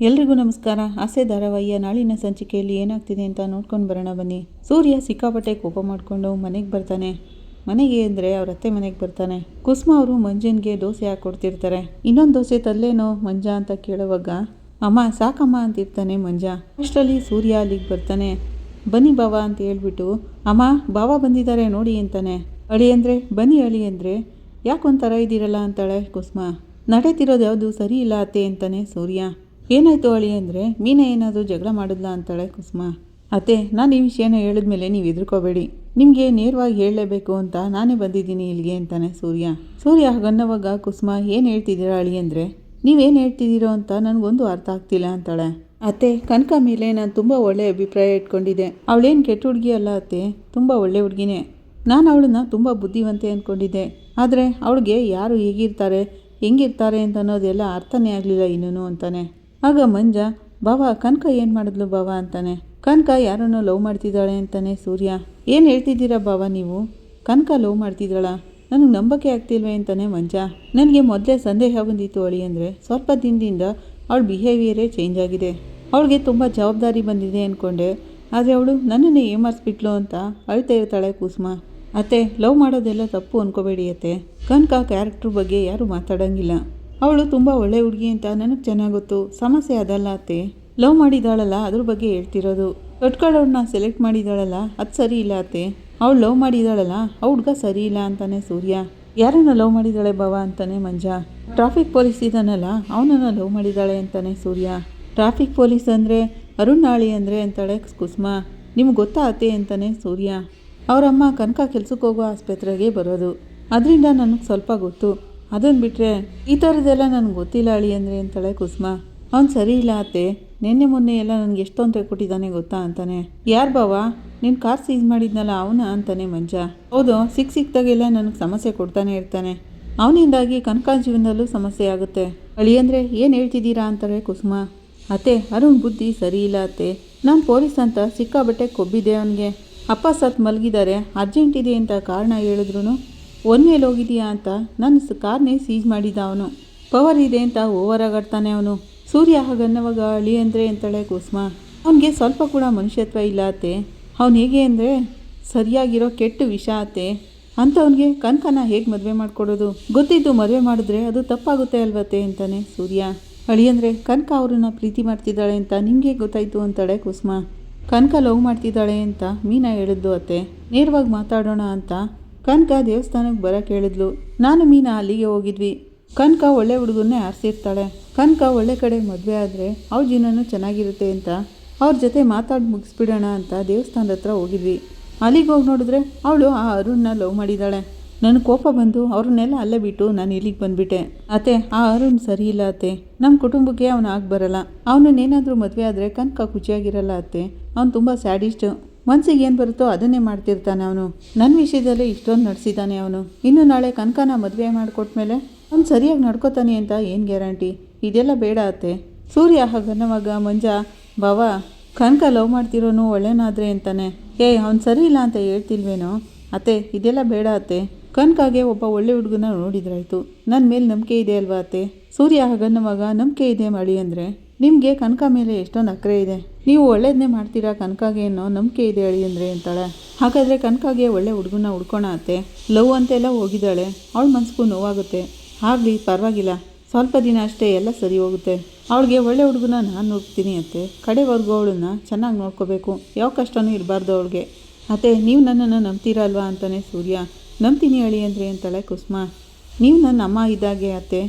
ಎಲ್ರಿಗೂ ನಮಸ್ಕಾರ. ಆಸೆ ಧಾರಾವಾಹಿಯ ನಾಳಿನ ಸಂಚಿಕೆಯಲ್ಲಿ ಏನಾಗ್ತಿದೆ ಅಂತ ನೋಡ್ಕೊಂಡು ಬರೋಣ ಬನ್ನಿ. ಸೂರ್ಯ ಸಿಕ್ಕಾಪಟ್ಟೆ ಕೋಪ ಮಾಡಿಕೊಂಡು ಮನೆಗೆ ಬರ್ತಾನೆ. ಮನೆಗೆ ಅಂದರೆ ಅವ್ರ ಅತ್ತೆ ಮನೆಗೆ ಬರ್ತಾನೆ. ಕುಸುಮ ಅವರು ಮಂಜನ್ಗೆ ದೋಸೆ ಹಾಕ್ಕೊಡ್ತಿರ್ತಾರೆ ಇನ್ನೊಂದು ದೋಸೆ ತಲ್ಲೇನೋ ಮಂಜ ಅಂತ ಕೇಳುವಾಗ, ಅಮ್ಮ, ಸಾಕಮ್ಮ ಅಂತಿರ್ತಾನೆ ಮಂಜ. ಅಷ್ಟರಲ್ಲಿ ಸೂರ್ಯ ಅಲ್ಲಿಗೆ ಬರ್ತಾನೆ. ಬನ್ನಿ ಬಾವ ಅಂತ ಹೇಳ್ಬಿಟ್ಟು, ಅಮ್ಮ, ಬಾವ ಬಂದಿದ್ದಾರೆ ನೋಡಿ ಅಂತಾನೆ. ಅಳಿ ಅಂದರೆ, ಬನ್ನಿ ಅಳಿ ಅಂದರೆ ಯಾಕೊಂಥರ ಇದ್ದೀರಲ್ಲ ಅಂತಾಳೆ ಕುಸುಮ. ನಡೆತಿರೋದು ಯಾವುದು ಸರಿ ಇಲ್ಲ ಅತ್ತೆ ಅಂತಾನೆ ಸೂರ್ಯ. ಏನಾಯ್ತು ಅಳಿ ಅಂದರೆ, ಮೀನ ಏನಾದರೂ ಜಗಳ ಮಾಡಿದ್ಲಾ ಅಂತಾಳೆ ಕುಸುಮ. ಅತ್ತೆ, ನಾನು ಈ ವಿಷಯನ ಹೇಳಿದ್ಮೇಲೆ ನೀವು ಹೆದರ್ಕೋಬೇಡಿ. ನಿಮಗೆ ನೇರವಾಗಿ ಹೇಳಲೇಬೇಕು ಅಂತ ನಾನೇ ಬಂದಿದ್ದೀನಿ ಇಲ್ಲಿಗೆ ಅಂತಾನೆ ಸೂರ್ಯ. ಸೂರ್ಯ ಹಾಗನ್ನವಾಗ, ಕುಸುಮ, ಏನು ಹೇಳ್ತಿದ್ದೀರಾ ಅಳಿ ಅಂದರೆ, ನೀವೇನು ಹೇಳ್ತಿದ್ದೀರೋ ಅಂತ ನನಗೊಂದು ಅರ್ಥ ಆಗ್ತಿಲ್ಲ ಅಂತಾಳೆ. ಅತ್ತೆ, ಕನಕ ಮೇಲೆ ನಾನು ತುಂಬ ಒಳ್ಳೆ ಅಭಿಪ್ರಾಯ ಇಟ್ಕೊಂಡಿದ್ದೆ. ಅವಳೇನು ಕೆಟ್ಟ ಹುಡುಗಿ ಅಲ್ಲ ಅತ್ತೆ, ತುಂಬ ಒಳ್ಳೆ ಹುಡುಗಿನೇ. ನಾನು ಅವಳನ್ನ ತುಂಬ ಬುದ್ಧಿವಂತೆ ಅಂದ್ಕೊಂಡಿದ್ದೆ ಆದರೆ ಅವಳಿಗೆ ಯಾರು ಹೇಗಿರ್ತಾರೆ, ಹೆಂಗಿರ್ತಾರೆ ಅಂತ ಅನ್ನೋದೆಲ್ಲ ಅರ್ಥನೇ ಆಗಲಿಲ್ಲ ಇನ್ನೂ ಅಂತಾನೆ. ಆಗ ಮಂಜ, ಬಾವ, ಕನಕ ಏನು ಮಾಡಿದ್ಲು ಬಾವ? ಅಂತಾನೆ. ಕನಕ ಯಾರನ್ನೋ ಲವ್ ಮಾಡ್ತಿದ್ದಾಳೆ ಅಂತಾನೆ ಸೂರ್ಯ. ಏನು ಹೇಳ್ತಿದ್ದೀರಾ ಬಾವ ನೀವು? ಕನಕ ಲವ್ ಮಾಡ್ತಿದ್ದಾಳ? ನನಗೆ ನಂಬಕ್ಕೆ ಆಗ್ತಿಲ್ವೇ ಅಂತಾನೆ ಮಂಜ. ನನಗೆ ಮೊದಲೇ ಸಂದೇಹ ಬಂದಿತ್ತು ಅಳಿ ಅಂದರೆ ಸ್ವಲ್ಪ ದಿನದಿಂದ ಅವಳ ಬಿಹೇವಿಯರೇ ಚೇಂಜ್ ಆಗಿದೆ. ಅವಳಿಗೆ ತುಂಬ ಜವಾಬ್ದಾರಿ ಬಂದಿದೆ ಅಂದ್ಕೊಂಡೆ ಆದರೆ ಅವಳು ನನ್ನನ್ನು ಏಮಾರಿಸ್ಬಿಟ್ಲು ಅಂತ ಅಳ್ತಾ ಇರ್ತಾಳೆ ಕುಸುಮ. ಅತ್ತೆ, ಲವ್ ಮಾಡೋದೆಲ್ಲ ತಪ್ಪು ಅನ್ಕೋಬೇಡಿ ಅತ್ತೆ. ಕನಕ ಕ್ಯಾರೆಕ್ಟ್ರ್ ಬಗ್ಗೆ ಯಾರೂ ಮಾತಾಡೋಂಗಿಲ್ಲ. ಅವಳು ತುಂಬ ಒಳ್ಳೆ ಹುಡುಗಿ ಅಂತ ನನಗೆ ಚೆನ್ನಾಗಿ ಗೊತ್ತು. ಸಮಸ್ಯೆ ಅದಲ್ಲ ಅತ್ತೆ. ಲವ್ ಮಾಡಿದಾಳಲ್ಲ ಅದ್ರ ಬಗ್ಗೆ ಹೇಳ್ತಿರೋದು. ಕಟ್ಕೊಳ್ಳೋಣ ಸೆಲೆಕ್ಟ್ ಮಾಡಿದಾಳಲ್ಲ ಅದು ಸರಿ ಇಲ್ಲ ಅತ್ತೆ. ಅವಳು ಲವ್ ಮಾಡಿದಾಳಲ್ಲ ಆ ಹುಡುಗ ಸರಿ ಇಲ್ಲ ಅಂತಾನೆ ಸೂರ್ಯ. ಯಾರನ್ನ ಲವ್ ಮಾಡಿದಾಳೆ ಬಾವ ಅಂತಾನೆ ಮಂಜ. ಟ್ರಾಫಿಕ್ ಪೊಲೀಸ್ ಇದ್ದಾನಲ್ಲ ಅವನನ್ನು ಲವ್ ಮಾಡಿದಾಳೆ ಅಂತಾನೆ ಸೂರ್ಯ. ಟ್ರಾಫಿಕ್ ಪೊಲೀಸ್ ಅಂದರೆ ಅರುಣ್ ನಾಳಿ ಅಂದರೆ ಅಂತಾಳೆ ಕುಸುಮ. ನಿಮ್ಗೆ ಗೊತ್ತಾ ಅತ್ತೆ ಅಂತಾನೆ ಸೂರ್ಯ. ಅವರಮ್ಮ ಕನಕ ಕೆಲ್ಸಕ್ಕೆ ಹೋಗೋ ಆಸ್ಪತ್ರೆಗೆ ಬರೋದು. ಅದರಿಂದ ನನಗೆ ಸ್ವಲ್ಪ ಗೊತ್ತು. ಅದನ್ನು ಬಿಟ್ಟರೆ ಈ ಥರದ್ದೆಲ್ಲ ನನಗೆ ಗೊತ್ತಿಲ್ಲ ಅಳಿ ಅಂದರೆ ಅಂತಾಳೆ ಕುಸುಮ? ಅವ್ನು ಸರಿ ಇಲ್ಲ ಅತ್ತೆ. ನಿನ್ನೆ ಮೊನ್ನೆ ಎಲ್ಲ ನನಗೆ ಎಷ್ಟೊಂದು ತೊಂದರೆ ಕೊಟ್ಟಿದ್ದಾನೆ ಗೊತ್ತಾ ಅಂತಾನೆ. ಯಾರು ಬಾವ? ನೀನು ಕಾರ್ ಸೀಸ್ ಮಾಡಿದ್ನಲ್ಲ ಅವನ ಅಂತಾನೆ ಮಂಜ. ಹೌದು, ಸಿಕ್ ಸಿಕ್ದಾಗೆಲ್ಲ ನನಗೆ ಸಮಸ್ಯೆ ಕೊಡ್ತಾನೆ ಇರ್ತಾನೆ. ಅವನಿಂದಾಗಿ ಕನಕ ಜೀವನದಲ್ಲೂ ಸಮಸ್ಯೆ ಆಗುತ್ತೆ. ಅಳಿ ಅಂದರೆ ಏನು ಹೇಳ್ತಿದ್ದೀರಾ ಅಂತಾರೆ ಕುಸುಮ. ಅತ್ತೆ, ಅರುಣ್ ಬುದ್ಧಿ ಸರಿ ಇಲ್ಲ ಅತ್ತೆ. ನಾನು ಪೊಲೀಸ್ ಅಂತ ಸಿಕ್ಕಾಬಟ್ಟೆ ಕೊಬ್ಬಿದ್ದೆ ಅವನಿಗೆ. ಅಪ್ಪ ಸತ್ ಮಲಗಿದ್ದಾರೆ. ಅರ್ಜೆಂಟ್ ಇದೆ ಅಂತ ಕಾರಣ ಹೇಳಿದ್ರು ಒನ್ ಮೇಲೆ ಹೋಗಿದೆಯಾ ಅಂತ ನನ್ನ ಕಾರ್ನೇ ಸೀಜ್ ಮಾಡಿದ್ದ ಅವನು. ಪವರ್ ಇದೆ ಅಂತ ಓವರ್ ಆಗಾಡ್ತಾನೆ ಅವನು. ಸೂರ್ಯ ಹಾಗನ್ನವಾಗ ಅಳಿ ಅಂದರೆ ಅಂತಾಳೆ ಕುಸುಮ? ಅವನಿಗೆ ಸ್ವಲ್ಪ ಕೂಡ ಮನುಷ್ಯತ್ವ ಇಲ್ಲ ಅತ್ತೆ. ಅವನು ಹೇಗೆ ಅಂದರೆ, ಸರಿಯಾಗಿರೋ ಕೆಟ್ಟ ವಿಷ ಅತ್ತೆ. ಅಂಥವನಿಗೆ ಕನಕನ ಹೇಗೆ ಮದುವೆ ಮಾಡಿಕೊಡೋದು? ಗೊತ್ತಿದ್ದು ಮದುವೆ ಮಾಡಿದ್ರೆ ಅದು ತಪ್ಪಾಗುತ್ತೆ ಅಲ್ವತ್ತೆ ಅಂತಾನೆ ಸೂರ್ಯ. ಅಳಿ ಅಂದರೆ ಕನಕ ಅವ್ರನ್ನ ಪ್ರೀತಿ ಮಾಡ್ತಿದ್ದಾಳೆ ಅಂತ ನಿಮಗೆ ಗೊತ್ತಾಯಿತು ಅಂತಾಳೆ ಕುಸುಮ? ಕನಕ ಲವ್ ಮಾಡ್ತಿದ್ದಾಳೆ ಅಂತ ಮೀನಾ ಹೇಳಿದ್ದು ಅತ್ತೆ. ನೇರವಾಗಿ ಮಾತಾಡೋಣ ಅಂತ ಕನಕ ದೇವಸ್ಥಾನಕ್ಕೆ ಬರೋಕ್ಕೆ ಹೇಳಿದ್ಲು ನಾನು ಮೀನಾ ಅಲ್ಲಿಗೆ ಹೋಗಿದ್ವಿ. ಕನಕ ಒಳ್ಳೆ ಹುಡುಗನ್ನೇ ಆರಿಸಿರ್ತಾಳೆ. ಕನಕ ಒಳ್ಳೆ ಕಡೆ ಮದುವೆ ಆದರೆ ಅವ್ರ ಜೀವನನೂ ಚೆನ್ನಾಗಿರುತ್ತೆ ಅಂತ ಅವ್ರ ಜೊತೆ ಮಾತಾಡಿ ಮುಗಿಸ್ಬಿಡೋಣ ಅಂತ ದೇವಸ್ಥಾನದ ಹತ್ರ ಹೋಗಿದ್ವಿ. ಅಲ್ಲಿಗೆ ಹೋಗಿ ನೋಡಿದ್ರೆ ಅವಳು ಆ ಅರುಣ್ನ ಲವ್ ಮಾಡಿದ್ದಾಳೆ. ನನ್ನ ಕೋಪ ಬಂದು ಅವ್ರನ್ನೆಲ್ಲ ಅಲ್ಲೇ ಬಿಟ್ಟು ನಾನು ಇಲ್ಲಿಗೆ ಬಂದುಬಿಟ್ಟೆ. ಅತ್ತೆ, ಆ ಅರುಣ್ ಸರಿ ಇಲ್ಲ ಅತ್ತೆ. ನಮ್ಮ ಕುಟುಂಬಕ್ಕೆ ಅವನು ಆಗಿ ಬರಲ್ಲ. ಅವನನ್ನೇನಾದರೂ ಮದುವೆ ಆದರೆ ಕನಕ ಖುಷಿಯಾಗಿರಲ್ಲ ಅತ್ತೆ. ಅವ್ನು ತುಂಬ ಸ್ಯಾಡಿಸ್ಟು. ಮನ್ಸಿಗೆ ಏನು ಬರುತ್ತೋ ಅದನ್ನೇ ಮಾಡ್ತಿರ್ತಾನೆ ಅವನು. ನನ್ನ ವಿಷಯದಲ್ಲಿ ಇಷ್ಟೊಂದು ನಡೆಸಿದ್ದಾನೆ ಅವನು. ಇನ್ನು ನಾಳೆ ಕನಕನ ಮದುವೆ ಮಾಡಿಕೊಟ್ಮೇಲೆ ಅವ್ನು ಸರಿಯಾಗಿ ನಡ್ಕೋತಾನೆ ಅಂತ ಏನು ಗ್ಯಾರಂಟಿ? ಇದೆಲ್ಲ ಬೇಡ ಅತ್ತೆ. ಸೂರ್ಯ ಹಾಗನ್ನವಾಗ ಮಂಜ, ಬಾವ, ಕನಕ ಲವ್ ಮಾಡ್ತಿರೋನು ಒಳ್ಳೆನಾದ್ರೆ ಅಂತಾನೆ. ಏ, ಅವ್ನು ಸರಿ ಇಲ್ಲ ಅಂತ ಹೇಳ್ತಿಲ್ವೇನೋ? ಅತ್ತೆ, ಇದೆಲ್ಲ ಬೇಡ ಅತ್ತೆ. ಕನಕಾಗೆ ಒಬ್ಬ ಒಳ್ಳೆ ಹುಡುಗನ ನೋಡಿದ್ರಾಯ್ತು. ನನ್ನ ಮೇಲೆ ನಂಬಿಕೆ ಇದೆ ಅಲ್ವಾ ಅತ್ತೆ? ಸೂರ್ಯ ಹಾಗನ್ನವಾಗ ನಂಬಿಕೆ ಇದೆ ಮಳಿ ಅಂದರೆ. ನಿಮಗೆ ಕನಕ ಮೇಲೆ ಎಷ್ಟೊಂದು ಅಕ್ಕರೆ ಇದೆ. ನೀವು ಒಳ್ಳೇದನ್ನೇ ಮಾಡ್ತೀರಾ? ಕನಕಾಗೆ ಅನ್ನೋ ನಂಬಿಕೆ ಇದೆ ಅಳಿ ಅಂದರೆ ಅಂತಾಳೆ. ಹಾಗಾದರೆ ಕನಕಾಗೆ ಒಳ್ಳೆ ಹುಡುಗನ ಹುಡ್ಕೋಣ ಅತ್ತೆ. ಲವ್ ಅಂತೆಲ್ಲ ಹೋಗಿದ್ದಾಳೆ. ಅವಳ ಮನ್ಸಿಗೂ ನೋವಾಗುತ್ತೆ. ಆಗಲಿ, ಪರವಾಗಿಲ್ಲ. ಸ್ವಲ್ಪ ದಿನ ಅಷ್ಟೇ ಎಲ್ಲ ಸರಿ ಹೋಗುತ್ತೆ. ಅವಳಿಗೆ ಒಳ್ಳೆ ಹುಡುಗನ ನಾನು ನೋಡ್ತೀನಿ ಅತ್ತೆ. ಕಡೆವರೆಗೂ ಅವಳನ್ನ ಚೆನ್ನಾಗಿ ನೋಡ್ಕೋಬೇಕು. ಯಾವ ಕಷ್ಟನೂ ಇರಬಾರ್ದು ಅವಳಿಗೆ. ಅತ್ತೆ, ನೀವು ನನ್ನನ್ನು ನಂಬ್ತೀರಾ ಅಲ್ವಾ ಅಂತಾನೆ ಸೂರ್ಯ. ನಂಬ್ತೀನಿ ಅಳಿ ಅಂದರೆ ಅಂತಾಳೆ ಕುಸುಮ. ನೀವು ನನ್ನ ಅಮ್ಮ ಇದ್ದಾಗೆ ಅತ್ತೆ.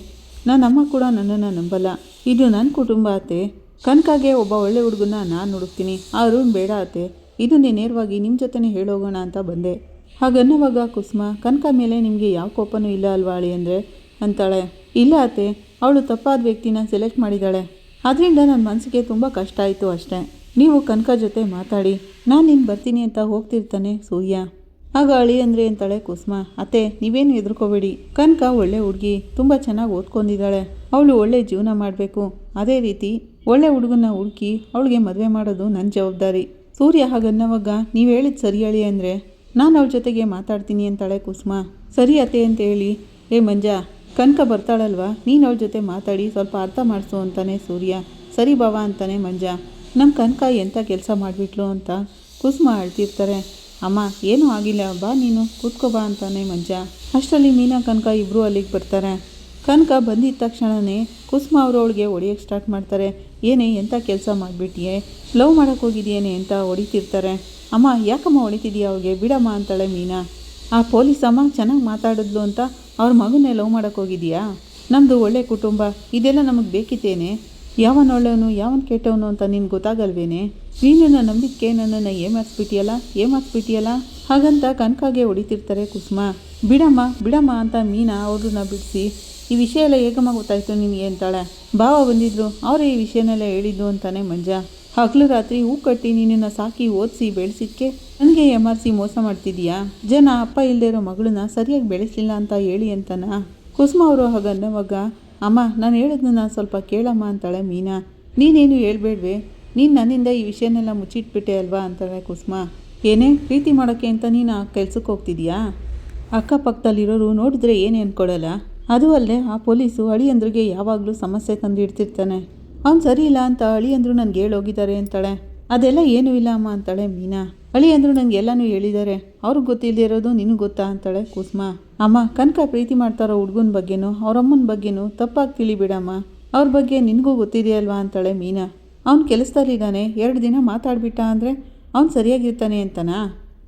ನನ್ನ ಅಮ್ಮ ಕೂಡ ನನ್ನನ್ನು ನಂಬಲ್ಲ. ಇದು ನನ್ನ ಕುಟುಂಬ ಅತ್ತೆ. ಕನಕಾಗೆ ಒಬ್ಬ ಒಳ್ಳೆ ಹುಡುಗನ ನಾನು ಹುಡುಕ್ತೀನಿ. ಆ ಅರುಣ್ ಬೇಡ ಅತ್ತೆ. ಇದನ್ನೇ ನೇರವಾಗಿ ನಿಮ್ಮ ಜೊತೆನೇ ಹೇಳೋಗೋಣ ಅಂತ ಬಂದೆ. ಹಾಗನ್ನುವಾಗ ಕುಸುಮ ಕನಕ ಮೇಲೆ ನಿಮಗೆ ಯಾವ ಕೋಪನೂ ಇಲ್ಲ ಅಲ್ವಾ ಅಳಿ ಅಂದರೆ? ಅಂತಾಳೆ. ಇಲ್ಲ ಅತ್ತೆ. ಅವಳು ತಪ್ಪಾದ ವ್ಯಕ್ತಿನ ಸೆಲೆಕ್ಟ್ ಮಾಡಿದ್ದಾಳೆ ಅದರಿಂದ ನನ್ನ ಮನಸ್ಸಿಗೆ ತುಂಬ ಕಷ್ಟ ಆಯಿತು ಅಷ್ಟೇ. ನೀವು ಕನಕ ಜೊತೆ ಮಾತಾಡಿ. ನಾನು ನಿನ್ನ ಬರ್ತೀನಿ ಅಂತ ಹೋಗ್ತಿರ್ತಾನೆ ಸೂರ್ಯ. ಆಗ ಅಳಿ ಅಂದರೆ ಅಂತಾಳೆ ಕುಸುಮ, ಅತ್ತೆ, ನೀವೇನು ಎದುರ್ಕೋಬೇಡಿ ಕನಕ ಒಳ್ಳೆ ಹುಡುಗಿ, ತುಂಬ ಚೆನ್ನಾಗಿ ಓದ್ಕೊಂಡಿದ್ದಾಳೆ ಅವಳು ಒಳ್ಳೆ ಜೀವನ ಮಾಡಬೇಕು. ಅದೇ ರೀತಿ ಒಳ್ಳೆ ಹುಡುಗನ ಹುಡುಕಿ ಅವಳಿಗೆ ಮದುವೆ ಮಾಡೋದು ನನ್ನ ಜವಾಬ್ದಾರಿ. ಸೂರ್ಯ ಹಾಗನ್ನವಾಗ, ನೀವು ಹೇಳಿದ ಸರಿ ಹೇಳಿ ಅಂದರೆ ನಾನು ಅವಳ ಜೊತೆಗೆ ಮಾತಾಡ್ತೀನಿ ಅಂತಾಳೆ ಕುಸುಮ. ಸರಿ ಅತ್ತೆ ಅಂತ ಹೇಳಿ, ಏ ಮಂಜ, ಕನಕ ಬರ್ತಾಳಲ್ವಾ? ನೀನು ಅವಳ ಜೊತೆ ಮಾತಾಡಿ, ಸ್ವಲ್ಪ ಅರ್ಥ ಮಾಡಿಸು ಅಂತಾನೆ ಸೂರ್ಯ. ಸರಿ ಬಾವ ಅಂತಾನೆ ಮಂಜ. ನಮ್ಮ ಕನಕ ಎಂಥ ಕೆಲಸ ಮಾಡಿಬಿಟ್ಲು ಅಂತ ಕುಸುಮ ಅಳ್ತಿರ್ತಾರೆ. ಅಮ್ಮ, ಏನೂ ಆಗಿಲ್ಲ, ಬಾ ನೀನು, ಕೂತ್ಕೋ ಬಾ ಅಂತಾನೆ ಮಂಜ. ಅಷ್ಟರಲ್ಲಿ ಮೀನಾ, ಕನಕ ಇಬ್ಬರು ಅಲ್ಲಿಗೆ ಬರ್ತಾರೆ. ಕನಕ ಬಂದಿದ್ದ ತಕ್ಷಣವೇ ಕುಸುಮ ಅವರು ಅವಳಿಗೆ ಹೊಡಿಯೋಕ್ಕೆ ಸ್ಟಾರ್ಟ್ ಮಾಡ್ತಾರೆ. ಏನೇ ಎಂಥ ಕೆಲಸ ಮಾಡಿಬಿಟ್ಟಿಯೇ ಲವ್ ಮಾಡೋಕ್ಕೆ ಹೋಗಿದೆಯೇನೆ ಅಂತ ಹೊಡಿತಿರ್ತಾರೆ. ಅಮ್ಮ, ಯಾಕಮ್ಮ ಹೊಡಿತಿದೀಯ ಅವ್ರಿಗೆ? ಬಿಡಮ್ಮ ಅಂತಾಳೆ ಮೀನಾ. ಆ ಪೊಲೀಸ್ ಅಮ್ಮ ಚೆನ್ನಾಗಿ ಮಾತಾಡಿದ್ಲು ಅಂತ ಅವ್ರ ಮಗನ್ನೇ ಲವ್ ಮಾಡೋಕ್ಕೆ ಹೋಗಿದೆಯಾ? ನಮ್ಮದು ಒಳ್ಳೆ ಕುಟುಂಬ, ಇದೆಲ್ಲ ನಮಗೆ ಬೇಕಿತ್ತೇನೆ? ಯಾವನ ಒಳ್ಳೆಯವನು, ಯಾವನ್ ಕೆಟ್ಟವನು ಅಂತ ನಿನ್ಗೆ ಗೊತ್ತಾಗಲ್ವೇನೆ? ನೀನನ್ನು ನಂಬಿಕೆ, ನನ್ನನ್ನು ಏಮಾರಿಸ್ಬಿಟ್ಟಿಯಲ್ಲ ಏಮಾರಿಸ್ಬಿಟ್ಟಿಯಲ್ಲ ಹಾಗಂತ ಕನಕಾಗೆ ಹೊಡಿತಿರ್ತಾರೆ ಕುಸುಮ. ಬಿಡಮ್ಮ ಬಿಡಮ್ಮ ಅಂತ ಮೀನಾ ಅವ್ರನ್ನ ಬಿಡಿಸಿ ಈ ವಿಷಯ ಎಲ್ಲ ಏಕಮ್ಮ ಗೊತ್ತಾಯಿತು ನಿನಗೆ ಅಂತಾಳೆ ಭಾವ ಬಂದಿದ್ರು, ಅವರೇ ಈ ವಿಷಯನೆಲ್ಲ ಹೇಳಿದ್ದು ಅಂತಾನೆ ಮಂಜ. ಹಗಲು ರಾತ್ರಿ ಹೂ ಕಟ್ಟಿ ನಿನ್ನನ್ನು ಸಾಕಿ ಓದಿಸಿ ಬೆಳೆಸಿದ್ಕೆ ನನಗೆ ಎಂ ಆರ್ ಸಿ ಮೋಸ ಮಾಡ್ತಿದೀಯಾ ಜನ ಅಪ್ಪ ಇಲ್ಲದೆ ಇರೋ ಮಗಳನ್ನ ಸರಿಯಾಗಿ ಬೆಳೆಸಲಿಲ್ಲ ಅಂತ ಹೇಳಿ ಅಂತಾನ? ಕುಸುಮ ಅವರು ಹಾಗನ್ನವಾಗ ಅಮ್ಮ, ನಾನು ಹೇಳಿದ್ನ ಸ್ವಲ್ಪ ಕೇಳಮ್ಮ ಅಂತಾಳೆ ಮೀನಾ. ನೀನೇನು ಹೇಳ್ಬೇಡ್ವೆ? ನೀನು ನನ್ನಿಂದ ಈ ವಿಷಯನೆಲ್ಲ ಮುಚ್ಚಿಟ್ಬಿಟ್ಟೆ ಅಲ್ವಾ? ಅಂತಾಳೆ ಕುಸುಮ. ಏನೇ, ಪ್ರೀತಿ ಮಾಡೋಕ್ಕೆ ಅಂತ ನೀನು ಆ ಕೆಲ್ಸಕ್ಕೆ ಹೋಗ್ತಿದ್ಯಾ ಅಕ್ಕಪಕ್ಕದಲ್ಲಿರೋರು ನೋಡಿದ್ರೆ ಏನೇ ಅನ್ಕೊಡಲ್ಲ ಅದು ಅಲ್ಲದೆ ಆ ಪೊಲೀಸು ಅಳಿಯಂದ್ರಿಗೆ ಯಾವಾಗಲೂ ಸಮಸ್ಯೆ ತಂದು ಇಡ್ತಿರ್ತಾನೆ ಅವ್ನು ಸರಿ ಇಲ್ಲ ಅಂತ ಅಳಿಯಂದ್ರು ನನಗೆ ಹೇಳೋಗಿದ್ದಾರೆ ಅಂತಾಳೆ. ಅದೆಲ್ಲ ಏನೂ ಇಲ್ಲ ಅಮ್ಮ ಅಂತಾಳೆ ಮೀನಾ. ಅಳಿಯಂದ್ರು ನನಗೆ ಎಲ್ಲನೂ ಹೇಳಿದ್ದಾರೆ. ಅವ್ರಿಗೆ ಗೊತ್ತಿಲ್ಲದೆ ಇರೋದು ನಿನಗೆ ಗೊತ್ತಾ ಅಂತಾಳೆ ಕುಸುಮ. ಅಮ್ಮ, ಕನಕ ಪ್ರೀತಿ ಮಾಡ್ತಾರೋ ಹುಡುಗನ ಬಗ್ಗೆನೂ, ಅವ್ರಮ್ಮನ ಬಗ್ಗೆನೂ ತಪ್ಪಾಗಿ ತಿಳಿಬಿಡಮ್ಮ. ಅವ್ರ ಬಗ್ಗೆ ನಿನಗೂ ಗೊತ್ತಿದೆಯಲ್ವಾ ಅಂತಾಳೆ ಮೀನಾ. ಅವ್ನು ಕೆಲಸದಲ್ಲಿದ್ದಾನೆ, ಎರಡು ದಿನ ಮಾತಾಡ್ಬಿಟ್ಟ ಅಂದರೆ ಅವ್ನು ಸರಿಯಾಗಿರ್ತಾನೆ ಅಂತನಾ?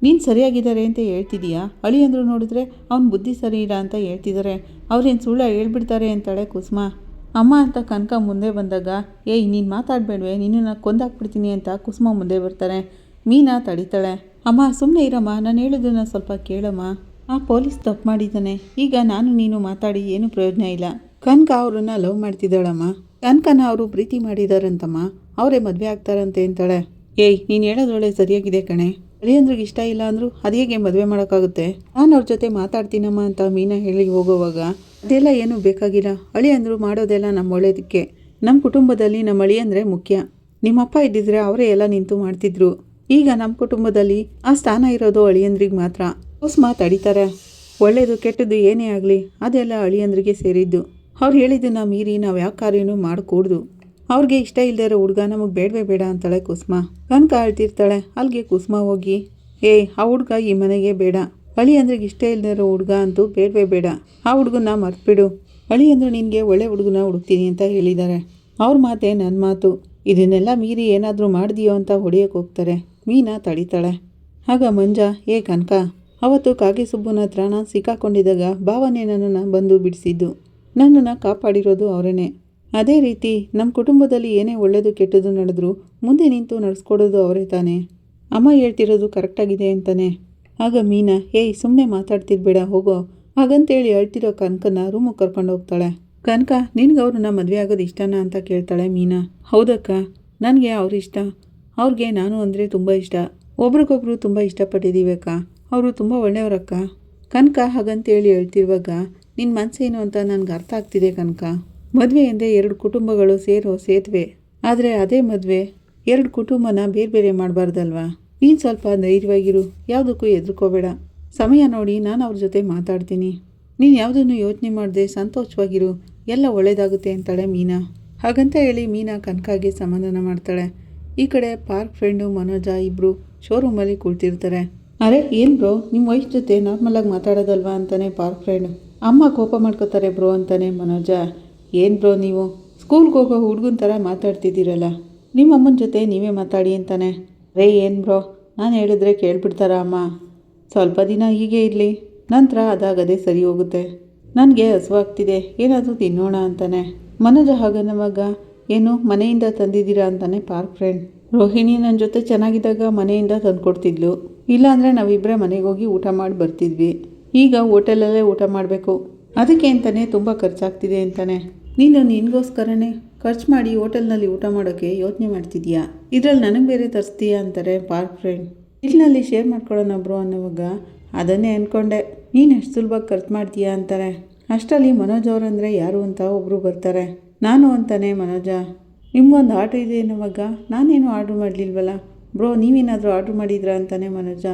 ನೀನು ಸರಿಯಾಗಿದ್ದಾರೆ ಅಂತ ಹೇಳ್ತಿದೀಯಾ? ಅಂದರು ನೋಡಿದ್ರೆ ಅವ್ನ ಬುದ್ಧಿ ಸರಿ ಇಲ್ಲ ಅಂತ ಹೇಳ್ತಿದ್ದಾರೆ ಅವ್ರೇನು ಸುಳ್ಳು ಹೇಳ್ಬಿಡ್ತಾರೆ ಅಂತಾಳೆ ಕುಸುಮ. ಅಮ್ಮ ಅಂತ ಕನಕ ಮುಂದೆ ಬಂದಾಗ, ಏಯ್, ನೀನು ಮಾತಾಡಬೇಡ್ವೆ, ನಿನ್ನನ್ನು ಕೊಂದಾಕ್ಬಿಡ್ತೀನಿ ಅಂತ ಕುಸುಮ ಮುಂದೆ ಬರ್ತಾರೆ. ಮೀನಾ ತಡಿತಾಳೆ. ಅಮ್ಮ ಸುಮ್ಮನೆ ಇರಮ್ಮ, ನಾನು ಹೇಳೋದನ್ನ ಸ್ವಲ್ಪ ಕೇಳಮ್ಮ. ಆ ಪೊಲೀಸ್ ತಪ್ಪು ಮಾಡಿದ್ದಾನೆ. ಈಗ ನಾನು ನೀನು ಮಾತಾಡಿ ಏನು ಪ್ರಯೋಜನ ಇಲ್ಲ. ಕನಕ ಅವ್ರನ್ನ ಲವ್ ಮಾಡ್ತಿದ್ದಾಳಮ್ಮ. ಕನಕನ ಅವರು ಪ್ರೀತಿ ಮಾಡಿದಾರಂತಮ್ಮ. ಅವರೇ ಮದುವೆ ಆಗ್ತಾರಂತೆ ಅಂತಾಳೆ. ಏಯ್, ನೀನು ಹೇಳೋದ್ರೊಳೆ ಸರಿಯಾಗಿದೆ ಕಣೆ. ಅಳಿಯಂದ್ರಿಗೆ ಇಷ್ಟ ಇಲ್ಲ ಅಂದ್ರು ಹೇಗೆ ಮದುವೆ ಮಾಡೋಕ್ಕಾಗುತ್ತೆ? ನಾನು ಅವ್ರ ಜೊತೆ ಮಾತಾಡ್ತೀನಮ್ಮ ಅಂತ ಮೀನಾ ಹೇಳಿ ಹೋಗೋವಾಗ ಅದೆಲ್ಲ ಏನೂ ಬೇಕಾಗಿಲ್ಲ. ಅಳಿಯಂದ್ರು ಮಾಡೋದೆಲ್ಲ ನಮ್ಮ ಒಳ್ಳೇದಕ್ಕೆ. ನಮ್ಮ ಕುಟುಂಬದಲ್ಲಿ ನಮ್ಮ ಅಳಿಯಂದ್ರೆ ಮುಖ್ಯ. ನಿಮ್ಮಪ್ಪ ಇದ್ದಿದ್ರೆ ಅವರೇ ಎಲ್ಲ ನಿಂತು ಮಾಡ್ತಿದ್ರು. ಈಗ ನಮ್ಮ ಕುಟುಂಬದಲ್ಲಿ ಆ ಸ್ಥಾನ ಇರೋದು ಅಳಿಯಂದ್ರಿಗೆ ಮಾತ್ರ. ಹೊಸ ಮಾತು ಅಡಿತಾರೆ. ಒಳ್ಳೇದು ಕೆಟ್ಟದ್ದು ಏನೇ ಆಗಲಿ, ಅದೆಲ್ಲ ಅಳಿಯಂದ್ರಿಗೆ ಸೇರಿದ್ದು. ಅವ್ರು ಹೇಳಿದ್ದನ್ನು ಮೀರಿ ನಾವು ಯಾವ ಕಾರ್ಯನೂ ಮಾಡಕೂಡ್ದು. ಅವ್ರಿಗೆ ಇಷ್ಟ ಇಲ್ಲದೆ ಇರೋ ಹುಡುಗ ನಮಗೆ ಬೇಡವೇ ಬೇಡ ಅಂತಾಳೆ ಕುಸುಮ. ಕನಕ ಅಳ್ತಿರ್ತಾಳೆ ಅಲ್ಲಿಗೆ ಕುಸುಮ ಹೋಗಿ ಏಯ್ ಆ ಹುಡುಗ ಈ ಮನೆಗೆ ಬೇಡ. ಅಳಿ ಅಂದ್ರೆ ಇಷ್ಟ ಇಲ್ಲದೆ ಇರೋ ಹುಡುಗ ಅಂತೂ ಬೇಡವೇ ಬೇಡ. ಆ ಹುಡುಗನ ಮರ್ತ್ಬಿಡು. ಅಳಿ ಅಂದ್ರೆ ನಿನಗೆ ಒಳ್ಳೆ ಹುಡುಗನ ಹುಡುಕ್ತೀನಿ ಅಂತ ಹೇಳಿದ್ದಾರೆ ಅವ್ರ ಮಾತೆ ನನ್ನ ಮಾತು. ಇದನ್ನೆಲ್ಲ ಮೀರಿ ಏನಾದರೂ ಮಾಡಿದೆಯೋ ಅಂತ ಹೊಡೆಯೋಕೆ ಹೋಗ್ತಾರೆ. ಮೀನಾ ತಡಿತಾಳೆ. ಆಗ ಮಂಜ, ಏ, ಕನಕ, ಅವತ್ತು ಕಾಗೆ ಸುಬ್ಬನ ಹತ್ರ ನಾನು ಸಿಕ್ಕಾಕೊಂಡಿದ್ದಾಗ ಭಾವನೆ ನನ್ನನ್ನು ಬಂದು ಬಿಡಿಸಿದ್ದು. ನನ್ನನ್ನು ಕಾಪಾಡಿರೋದು ಅವರೇನೆ. ಅದೇ ರೀತಿ ನಮ್ಮ ಕುಟುಂಬದಲ್ಲಿ ಏನೇ ಒಳ್ಳೆಯದು ಕೆಟ್ಟದ್ದು ನಡೆದ್ರು ಮುಂದೆ ನಿಂತು ನಡೆಸ್ಕೊಡೋದು ಅವರೇ ತಾನೇ. ಅಮ್ಮ ಹೇಳ್ತಿರೋದು ಕರೆಕ್ಟಾಗಿದೆ ಅಂತಾನೆ. ಆಗ ಮೀನಾ, ಏಯ್ ಸುಮ್ಮನೆ ಮಾತಾಡ್ತಿರ್ಬೇಡ ಹೋಗೋ. ಹಾಗಂತೇಳಿ ಅಳ್ತಿರೋ ಕನಕನ ರೂಮಿಗೆ ಕರ್ಕೊಂಡು ಹೋಗ್ತಾಳೆ. ಕನಕ, ನಿನಗೆ ಅವ್ರನ್ನ ಮದುವೆ ಆಗೋದು ಇಷ್ಟನಾ ಅಂತ ಕೇಳ್ತಾಳೆ ಮೀನಾ. ಹೌದಕ್ಕ, ನನಗೆ ಅವ್ರು ಇಷ್ಟ. ಅವ್ರಿಗೆ ನಾನು ಅಂದರೆ ತುಂಬ ಇಷ್ಟ. ಒಬ್ರಿಗೊಬ್ರು ತುಂಬ ಇಷ್ಟಪಟ್ಟಿದ್ದೀವಕ್ಕ ಅವರು ತುಂಬ ಒಳ್ಳೆಯವರಕ್ಕ. ಕನಕ ಹಾಗಂತೇಳಿ ಹೇಳ್ತಿರುವಾಗ ನಿನ್ನ ಮನಸ್ಸೇನು ಅಂತ ನನಗೆ ಅರ್ಥ ಆಗ್ತಿದೆ ಕನಕ. ಮದುವೆ ಎಂದೇ ಎರಡು ಕುಟುಂಬಗಳು ಸೇರೋ ಸೇತುವೆ. ಆದರೆ ಅದೇ ಮದುವೆ. ಎರಡು ಕುಟುಂಬನ ಬೇರೆ ಬೇರೆ ಮಾಡಬಾರ್ದಲ್ವಾ? ನೀನು ಸ್ವಲ್ಪ ಧೈರ್ಯವಾಗಿರು. ಯಾವುದಕ್ಕೂ ಹೆದರ್ಕೋಬೇಡ. ಸಮಯ ನೋಡಿ ನಾನು ಅವ್ರ ಜೊತೆ ಮಾತಾಡ್ತೀನಿ. ನೀನು ಯಾವುದನ್ನು ಯೋಚನೆ ಮಾಡದೆ ಸಂತೋಷವಾಗಿರು. ಎಲ್ಲ ಒಳ್ಳೆಯದಾಗುತ್ತೆ ಅಂತಾಳೆ ಮೀನಾ. ಹಾಗಂತ ಹೇಳಿ ಮೀನಾ ಕನಕಾಗೆ ಸಮಾಧಾನ ಮಾಡ್ತಾಳೆ. ಈ ಕಡೆ ಪಾರ್ಕ್ ಫ್ರೆಂಡು ಮನೋಜ ಇಬ್ಬರು ಶೋರೂಮಲ್ಲಿ ಕೂಳ್ತಿರ್ತಾರೆ ಅರೆ, ಏನು ಬ್ರೋ? ನಿಮ್ಮ ವೈಫ್ ಜೊತೆ ನಾರ್ಮಲಾಗಿ ಮಾತಾಡೋದಲ್ವಾ? ಅಂತಾನೆ ಪಾರ್ಕ್ ಫ್ರೆಂಡು. ಅಮ್ಮ ಕೋಪ ಮಾಡ್ಕೋತಾರೆ ಬ್ರೋ ಅಂತಾನೆ ಮನೋಜ. ಏನು ಬ್ರೋ ನೀವು? ಸ್ಕೂಲ್ಗೆ ಹೋಗೋ ಹುಡುಗನ ಥರ ಮಾತಾಡ್ತಿದ್ದೀರಲ್ಲ. ನಿಮ್ಮ ಅಮ್ಮನ ಜೊತೆ ನೀವೇ ಮಾತಾಡಿ ಅಂತಾನೆ. ರೇ, ಏನು ಬ್ರೋ? ನಾನು ಹೇಳಿದ್ರೆ ಕೇಳ್ಬಿಡ್ತಾರ ಅಮ್ಮ? ಸ್ವಲ್ಪ ದಿನ ಹೀಗೆ ಇರಲಿ. ನಂತರ ಅದಾಗದೇ ಸರಿ ಹೋಗುತ್ತೆ. ನನಗೆ ಹಸುವಾಗ್ತಿದೆ. ಏನಾದರೂ ತಿನ್ನೋಣ ಅಂತಾನೆ. ಮನೋಜ ಮಗ ಏನು, ಮನೆಯಿಂದ ತಂದಿದ್ದೀರಾ ಅಂತಾನೆ ಪಾರ್ಕ್ ಫ್ರೆಂಡ್. ರೋಹಿಣಿ ನನ್ನ ಜೊತೆ ಚೆನ್ನಾಗಿದ್ದಾಗ ಮನೆಯಿಂದ ತಂದ್ಕೊಡ್ತಿದ್ಲು. ಇಲ್ಲಾಂದರೆ ನಾವಿಬ್ಬರೇ ಮನೆಗೆ ಹೋಗಿ ಊಟ ಮಾಡಿ ಬರ್ತಿದ್ವಿ. ಈಗ ಹೋಟೆಲಲ್ಲೇ ಊಟ ಮಾಡಬೇಕು. ಅದಕ್ಕೆ ಅಂತಲೇ ತುಂಬ ಖರ್ಚಾಗ್ತಿದೆ ಅಂತಾನೆ. ನೀನು ನಿನಗೋಸ್ಕರನೇ ಖರ್ಚು ಮಾಡಿ ಹೋಟೆಲ್ನಲ್ಲಿ ಊಟ ಮಾಡೋಕ್ಕೆ ಯೋಚನೆ ಮಾಡ್ತಿದ್ಯಾ ಇದರಲ್ಲಿ ನನಗೆ ಬೇರೆ ತರಿಸ್ತೀಯಾ ಅಂತಾರೆ ಪಾರ್ಕ್ ಫ್ರೆಂಡ್. ಇಲ್ಲಿನಲ್ಲಿ ಶೇರ್ ಮಾಡ್ಕೊಳ್ಳೋಣ ಬ್ರೋ ಅನ್ನೋವಾಗ, ಅದನ್ನೇ ಅಂದ್ಕೊಂಡೆ ನೀನು ಎಷ್ಟು ಸುಲಭವಾಗಿ ಖರ್ಚು ಮಾಡ್ತೀಯಾ ಅಂತಾರೆ. ಅಷ್ಟರಲ್ಲಿ ಮನೋಜ್ ಅವರಂದರೆ ಯಾರು ಅಂತ ಒಬ್ಬರು ಬರ್ತಾರೆ. ನಾನು ಅಂತಾನೆ ಮನೋಜ. ನಿಮ್ಗೊಂದು ಆರ್ಡ್ರ್ ಇದೆ ಅನ್ನೋವಾಗ, ನಾನೇನು ಆರ್ಡ್ರ್ ಮಾಡಲಿಲ್ವಲ್ಲ? ಬ್ರೋ, ನೀವೇನಾದರೂ ಆರ್ಡ್ರ್ ಮಾಡಿದ್ರಾ ಅಂತಾನೆ ಮನೋಜ.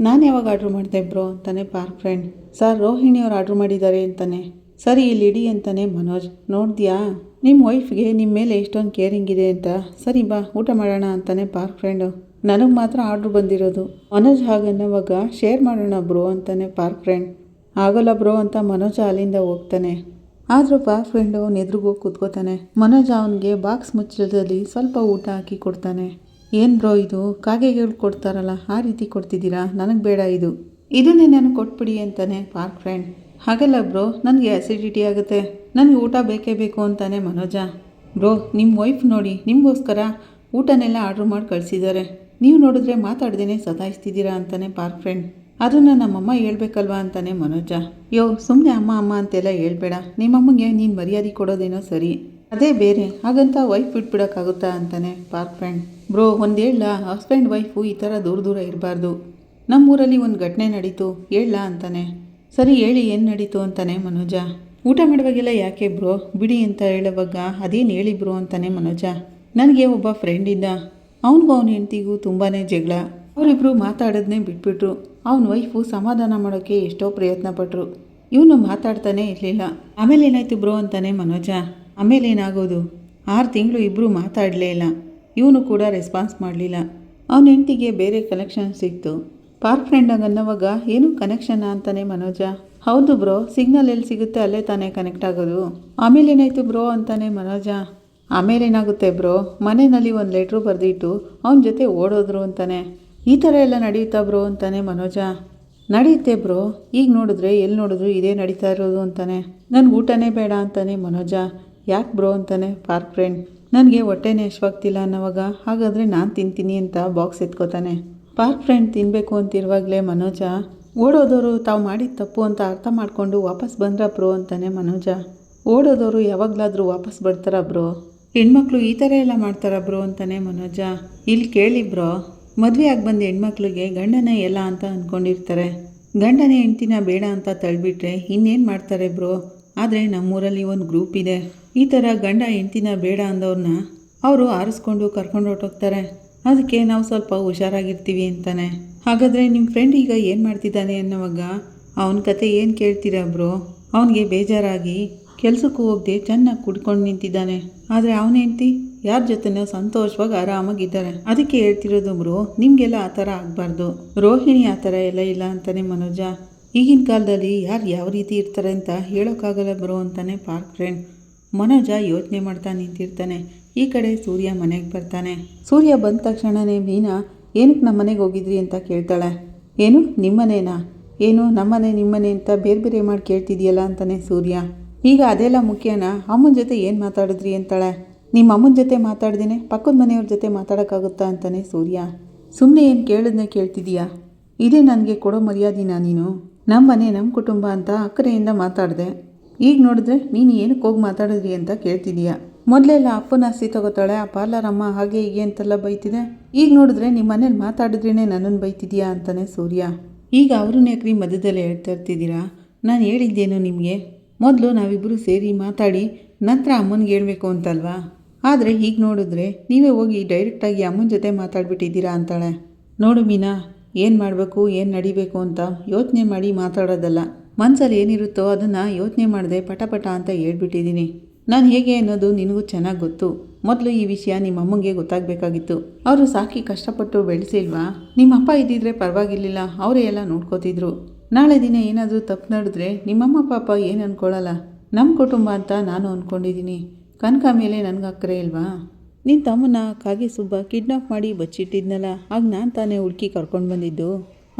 ನಾನು ಯಾವಾಗ ಆರ್ಡ್ರ್ ಮಾಡಿದೆ ಬ್ರೋ ಅಂತಾನೆ ಪಾರ್ಕ್ ಫ್ರೆಂಡ್. ಸರ್, ರೋಹಿಣಿ ಅವ್ರು ಆರ್ಡ್ರ್ ಮಾಡಿದ್ದಾರೆ ಅಂತಾನೆ. ಸರಿ ಇಲ್ಲಿ ಇಡಿ ಅಂತಾನೆ ಮನೋಜ್. ನೋಡ್ದ್ಯಾ? ನಿಮ್ಮ ವೈಫ್ಗೆ ನಿಮ್ಮ ಮೇಲೆ ಎಷ್ಟೊಂದು ಕೇರಿಂಗ್ ಇದೆ ಅಂತ. ಸರಿ ಬಾ, ಊಟ ಮಾಡೋಣ ಅಂತಾನೆ ಪಾರ್ಕ್ ಫ್ರೆಂಡು ನನಗೆ ಮಾತ್ರ ಆರ್ಡ್ರ್ ಬಂದಿರೋದು. ಮನೋಜ್ ಹಾಗನ್ನವಾಗ ಶೇರ್ ಮಾಡೋಣ ಬ್ರೋ ಅಂತಾನೆ ಪಾರ್ಕ್ ಫ್ರೆಂಡ್ ಆಗೋಲ್ಲ ಬ್ರೋ ಅಂತ ಮನೋಜ ಅಲ್ಲಿಂದ ಹೋಗ್ತಾನೆ. ಆದರೂ ಪಾರ್ಕ್ ಫ್ರೆಂಡು ಅವ್ನ ಕುತ್ಕೋತಾನೆ. ಕೂತ್ಕೋತಾನೆ ಮನೋಜ ಅವನಿಗೆ ಬಾಕ್ಸ್ ಮುಚ್ಚಳದಲ್ಲಿ ಸ್ವಲ್ಪ ಊಟ ಹಾಕಿ ಕೊಡ್ತಾನೆ. ಏನು ಬ್ರೋ ಇದು? ಕಾಗೆಗಳು ಕೊಡ್ತಾರಲ್ಲ, ಆ ರೀತಿ ಕೊಡ್ತಿದ್ದೀರಾ? ನನಗೆ ಬೇಡ ಇದು. ಇದನ್ನೇ ನಾನು ಕೊಟ್ಬಿಡಿ ಅಂತಾನೆ ಪಾರ್ಕ್ ಫ್ರೆಂಡ್ ಹಾಗಲ್ಲ ಬ್ರೋ, ನನಗೆ ಆ್ಯಸಿಡಿಟಿ ಆಗುತ್ತೆ. ನನಗೆ ಊಟ ಬೇಕೇ ಬೇಕು ಅಂತಾನೆ ಮನೋಜ. ಬ್ರೋ ನಿಮ್ಮ ವೈಫ್ ನೋಡಿ, ನಿಮಗೋಸ್ಕರ ಊಟನೆಲ್ಲ ಆರ್ಡ್ರ್ ಮಾಡಿ ಕಳಿಸಿದ್ದಾರೆ. ನೀವು ನೋಡಿದ್ರೆ ಮಾತಾಡ್ದೇ ಸತಾಯಿಸ್ತಿದ್ದೀರಾ ಅಂತಾನೆ ಪಾರ್ಕ್ ಫ್ರೆಂಡ್ ಅದನ್ನು ನಮ್ಮಮ್ಮ ಹೇಳ್ಬೇಕಲ್ವಾ ಅಂತಾನೆ ಮನೋಜ. ಯೋ ಸುಮ್ಮನೆ ಅಮ್ಮ ಅಮ್ಮ ಅಂತೆಲ್ಲ ಹೇಳ್ಬೇಡ. ನಿಮ್ಮಮ್ಮಗೆ ನೀನು ಮರ್ಯಾದೆ ಕೊಡೋದೇನೋ ಸರಿ. ಅದೇ ಬೇರೆ, ಹಾಗಂತ ವೈಫ್ ಬಿಟ್ಬಿಡೋಕ್ಕಾಗುತ್ತಾ ಅಂತಾನೆ ಪಾರ್ಕ್ ಫ್ರೆಂಡ್ ಬ್ರೋ, ಒಂದು ಹೇಳ ಹಸ್ಬೆಂಡ್ ವೈಫು ಈ ಥರ ದೂರ ದೂರ ಇರಬಾರ್ದು. ನಮ್ಮೂರಲ್ಲಿ ಒಂದು ಘಟನೆ ನಡೀತು, ಹೇಳ ಅಂತಾನೆ. ಸರಿ ಹೇಳಿ, ಏನು ನಡೀತು ಅಂತಾನೆ ಮನೋಜ. ಊಟ ಮಾಡುವಾಗೆಲ್ಲ ಯಾಕೆ ಬ್ರೋ? ಬಿಡಿ ಅಂತ ಹೇಳುವಾಗ, ಅದೇನು ಹೇಳಿ ಬ್ರೋ? ಅಂತಾನೆ ಮನೋಜ. ನನಗೆ ಒಬ್ಬ ಫ್ರೆಂಡ್ ಇದ್ದ. ಅವನಿಗೂ ಅವನ ಹೆಂಡತಿಗೂ ತುಂಬಾ ಜಗಳ. ಅವರಿಬ್ಬರು ಮಾತಾಡೋದನ್ನೇ ಬಿಟ್ಬಿಟ್ರು. ಅವನ ವೈಫು ಸಮಾಧಾನ ಮಾಡೋಕ್ಕೆ ಎಷ್ಟೋ ಪ್ರಯತ್ನ ಪಟ್ಟರು ಇವನು ಮಾತಾಡ್ತಾನೆ ಇರಲಿಲ್ಲ. ಆಮೇಲೆ ಏನಾಯ್ತು ಬ್ರೋ? ಅಂತಾನೆ ಮನೋಜ. ಆಮೇಲೆ ಏನಾಗೋದು? ಆರು ತಿಂಗಳು ಇಬ್ಬರು ಮಾತಾಡಲೇ ಇಲ್ಲ. ಇವನು ಕೂಡ ರೆಸ್ಪಾನ್ಸ್ ಮಾಡಲಿಲ್ಲ. ಅವನ ಹೆಂಡ್ತಿಗೆ ಬೇರೆ ಕಲೆಕ್ಷನ್ ಸಿಕ್ತು. ಪಾರ್ಕ್ ಫ್ರೆಂಡ್ ಅನ್ನೋವಾಗ ಏನು ಕನೆಕ್ಷನ್ ಅಂತಾನೆ ಮನೋಜ? ಹೌದು ಬ್ರೋ ಸಿಗ್ನಲ್ ಎಲ್ಲಿ ಸಿಗುತ್ತೆ ಅಲ್ಲೇ ತಾನೇ ಕನೆಕ್ಟ್ ಆಗೋದು. ಆಮೇಲೆ ಏನಾಯ್ತು ಬ್ರೋ ಅಂತಾನೆ ಮನೋಜ? ಆಮೇಲೆ ಏನಾಗುತ್ತೆ ಬ್ರೋ, ಮನೆಯಲ್ಲಿ ಒಂದು ಲೆಟ್ರು ಬರೆದಿಟ್ಟು ಅವನ ಜೊತೆ ಓಡೋದ್ರು ಅಂತಾನೆ. ಈ ಥರ ಎಲ್ಲ ನಡೆಯುತ್ತಾ ಬ್ರೋ ಅಂತಾನೆ ಮನೋಜ. ನಡೆಯುತ್ತೆ ಬ್ರೋ, ಈಗ ನೋಡಿದ್ರೆ ಎಲ್ಲಿ ನೋಡಿದ್ರು ಇದೇ ನಡೀತಾ ಇರೋದು ಅಂತಾನೆ. ನನಗೆ ಊಟನೇ ಬೇಡ ಅಂತಾನೆ ಮನೋಜ. ಯಾಕೆ ಬ್ರೋ ಅಂತಾನೆ ಪಾರ್ಕ್ ಫ್ರೆಂಡ್? ನನಗೆ ಹೊಟ್ಟೆನೇ ಹಶ್ವಾಗ್ತಿಲ್ಲ ಅನ್ನೋವಾಗ, ಹಾಗಾದರೆ ನಾನು ತಿಂತೀನಿ ಅಂತ ಬಾಕ್ಸ್ ಎತ್ಕೋತಾನೆ. ಪಾರ್ಕ್ ಫ್ರೆಂಡ್ ತಿನ್ನಬೇಕು ಅಂತಿರುವಾಗಲೇ ಮನೋಜ ಓಡೋದವರು ತಾವು ಮಾಡಿದ ತಪ್ಪು ಅಂತ ಅರ್ಥ ಮಾಡಿಕೊಂಡು ವಾಪಸ್ ಬಂದ್ರ ಬ್ರೋ ಅಂತಾನೆ ಮನೋಜ. ಓಡೋದವರು ಯಾವಾಗಲಾದರೂ ವಾಪಸ್ ಬರ್ತಾರಾ ಬ್ರೋ. ಹೆಣ್ಮಕ್ಳು ಈ ಥರ ಎಲ್ಲ ಮಾಡ್ತಾರಾ ಬ್ರೋ ಅಂತಾನೆ ಮನೋಜ. ಇಲ್ಲಿ ಕೇಳಿ ಬ್ರೋ, ಮದುವೆ ಆಗಿ ಬಂದ ಹೆಣ್ಮಕ್ಳಿಗೆ ಗಂಡನೇ ಎಲ್ಲ ಅಂತ ಅಂದ್ಕೊಂಡಿರ್ತಾರೆ ಗಂಡನ ಹೆಂಡ್ತಿನ ಬೇಡ ಅಂತ ತಳ್ಬಿಟ್ರೆ ಇನ್ನೇನು ಮಾಡ್ತಾರೆ ಬ್ರೋ? ಆದರೆ ನಮ್ಮೂರಲ್ಲಿ ಒಂದು ಗ್ರೂಪ್ ಇದೆ. ಈ ಥರ ಗಂಡ ಹೆಂಡ್ತಿನ ಬೇಡ ಅಂದವ್ರನ್ನ ಅವರು ಆರಿಸ್ಕೊಂಡು ಕರ್ಕೊಂಡು ಹೊರಟೋಗ್ತಾರೆ. ಅದಕ್ಕೆ ನಾವು ಸ್ವಲ್ಪ ಹುಷಾರಾಗಿರ್ತೀವಿ ಅಂತಾನೆ. ಹಾಗಾದರೆ ನಿಮ್ಮ ಫ್ರೆಂಡ್ ಈಗ ಏನು ಮಾಡ್ತಿದ್ದಾನೆ ಅನ್ನೋವಾಗ ಅವನ ಕತೆ ಏನು ಕೇಳ್ತೀರಾ ಬ್ರೋ? ಅವನಿಗೆ ಬೇಜಾರಾಗಿ ಕೆಲಸಕ್ಕೂ ಹೋಗದೆ ಚೆನ್ನಾಗಿ ಕುಡ್ಕೊಂಡು ನಿಂತಿದ್ದಾನೆ. ಆದರೆ ಅವನ ಹೆಂಡ್ತಿ ಯಾರ ಜೊತೆನೋ ಸಂತೋಷವಾಗಿ ಆರಾಮಾಗಿದ್ದಾರೆ. ಅದಕ್ಕೆ ಹೇಳ್ತಿರೋದು ಬ್ರೋ, ನಿಮಗೆಲ್ಲ ಆ ಥರ ಆಗಬಾರ್ದು. ರೋಹಿಣಿ ಆ ಥರ ಎಲ್ಲ ಇಲ್ಲ ಅಂತಾನೆ ಮನೋಜ. ಈಗಿನ ಕಾಲದಲ್ಲಿ ಯಾರು ಯಾವ ರೀತಿ ಇರ್ತಾರೆ ಅಂತ ಹೇಳೋಕ್ಕಾಗಲ್ಲ ಬ್ರೋ ಅಂತಾನೆ ಪಾರ್ಕ್ ಫ್ರೆಂಡ್. ಮನೋಜ ಯೋಚನೆ ಮಾಡ್ತಾ ನಿಂತಿರ್ತಾನೆ. ಈ ಕಡೆ ಸೂರ್ಯ ಮನೆಗೆ ಬರ್ತಾನೆ. ಸೂರ್ಯ ಬಂದ ತಕ್ಷಣನೇ, ಮೀನಾ ಏನಕ್ಕೆ ನಮ್ಮ ಮನೆಗೆ ಹೋಗಿದ್ರಿ ಅಂತ ಕೇಳ್ತಾಳೆ. ಏನು? ನಿಮ್ಮನೇನಾ? ಏನು? ನಮ್ಮನೆ, ನಿಮ್ಮನೆ ಅಂತ ಬೇರೆ ಬೇರೆ ಮಾಡಿ ಕೇಳ್ತಿದ್ಯಲ್ಲ ಅಂತಾನೆ ಸೂರ್ಯ. ಈಗ ಅದೆಲ್ಲ ಮುಖ್ಯನಾ? ಅಮ್ಮನ ಜೊತೆ ಏನು ಮಾತಾಡಿದ್ರಿ? ಅಂತಾಳೆ. ನಿಮ್ಮ ಅಮ್ಮನ ಜೊತೆ ಮಾತಾಡ್ದೇನೆ? ಪಕ್ಕದ ಮನೆಯವ್ರ ಜೊತೆ ಮಾತಾಡೋಕ್ಕಾಗುತ್ತಾ? ಅಂತಾನೆ ಸೂರ್ಯ. ಸುಮ್ಮನೆ ಏನು ಕೇಳಿದ್ನೆ ಕೇಳ್ತಿದೀಯಾ? ಇದೇ ನನಗೆ ಕೊಡೋ ಮರ್ಯಾದಿನಾ ನೀನು? ನಮ್ಮ ಮನೆ ನಮ್ಮ ಕುಟುಂಬ ಅಂತ ಅಕ್ಕರೆಯಿಂದ ಮಾತಾಡಿದೆ. ಈಗ ನೋಡಿದ್ರೆ ನೀನು ಏನಕ್ಕೆ ಹೋಗಿ ಮಾತಾಡಿದ್ರಿ ಅಂತ ಕೇಳ್ತಿದೀಯ? ಮೊದಲೆಲ್ಲ ಅಪ್ಪನ ಆಸ್ತಿ ತಗೋತಾಳೆ, ಆ ಪಾರ್ಲರಮ್ಮ ಹಾಗೆ ಹೀಗೆ ಅಂತೆಲ್ಲ ಬೈತಿದೆ. ಈಗ ನೋಡಿದ್ರೆ ನಿಮ್ಮ ಮನೇಲಿ ಮಾತಾಡಿದ್ರೇ ನನ್ನನ್ನು ಬೈತಿದ್ಯಾ? ಅಂತಾನೆ ಸೂರ್ಯ. ಈಗ ಅವ್ರನ್ನ ಯಾಕ್ರಿ ಮಧ್ಯದಲ್ಲಿ ಹೇಳ್ತಾ ಇರ್ತಿದ್ದೀರಾ? ನಾನು ಹೇಳಿದ್ದೇನು ನಿಮಗೆ? ಮೊದಲು ನಾವಿಬ್ಬರು ಸೇರಿ ಮಾತಾಡಿ ನಂತರ ಅಮ್ಮನಿಗೆ ಹೇಳಬೇಕು ಅಂತಲ್ವಾ? ಆದರೆ ಈಗ ನೋಡಿದ್ರೆ ನೀವೇ ಹೋಗಿ ಡೈರೆಕ್ಟಾಗಿ ಅಮ್ಮನ ಜೊತೆ ಮಾತಾಡ್ಬಿಟ್ಟಿದ್ದೀರಾ ಅಂತಾಳೆ. ನೋಡು ಮೀನಾ, ಏನು ಮಾಡಬೇಕು, ಏನು ನಡಿಬೇಕು ಅಂತ ಯೋಚನೆ ಮಾಡಿ ಮಾತಾಡೋದಲ್ಲ. ಮನಸ್ಸಲ್ಲಿ ಏನಿರುತ್ತೋ ಅದನ್ನು ಯೋಚನೆ ಮಾಡದೆ ಪಟ ಪಟ ಅಂತ ಹೇಳ್ಬಿಟ್ಟಿದ್ದೀನಿ. ನಾನು ಹೇಗೆ ಅನ್ನೋದು ನಿನಗೂ ಚೆನ್ನಾಗಿ ಗೊತ್ತು. ಮೊದಲು ಈ ವಿಷಯ ನಿಮ್ಮ ಅಮ್ಮಂಗೆ ಗೊತ್ತಾಗಬೇಕಾಗಿತ್ತು. ಅವರು ಸಾಕಿ ಕಷ್ಟಪಟ್ಟು ಬೆಳೆಸಿಲ್ವಾ? ನಿಮ್ಮಪ್ಪ ಇದ್ದಿದ್ರೆ ಪರವಾಗಿರ್ಲಿಲ್ಲ, ಅವರೇ ಎಲ್ಲ ನೋಡ್ಕೋತಿದ್ರು. ನಾಳೆ ದಿನ ಏನಾದರೂ ತಪ್ಪು ನಡೆದ್ರೆ ನಿಮ್ಮಮ್ಮ ಪಾಪ ಏನು ಅನ್ಕೊಳ್ಳಲ್ಲ ನಮ್ಮ ಕುಟುಂಬ ಅಂತ ನಾನು ಅಂದ್ಕೊಂಡಿದ್ದೀನಿ ಕನಕ ಮೇಲೆ ನನಗೆ ಅಕ್ಕರೆ ಇಲ್ವಾ? ನಿನ್ನ ತಮ್ಮನ ಕಾಗೆ ಸುಬ್ಬ ಕಿಡ್ನಾಪ್ ಮಾಡಿ ಬಚ್ಚಿಟ್ಟಿದ್ನಲ್ಲ, ಆಗ ನಾನು ತಾನೇ ಹುಡುಕಿ ಕರ್ಕೊಂಡು ಬಂದಿದ್ದು.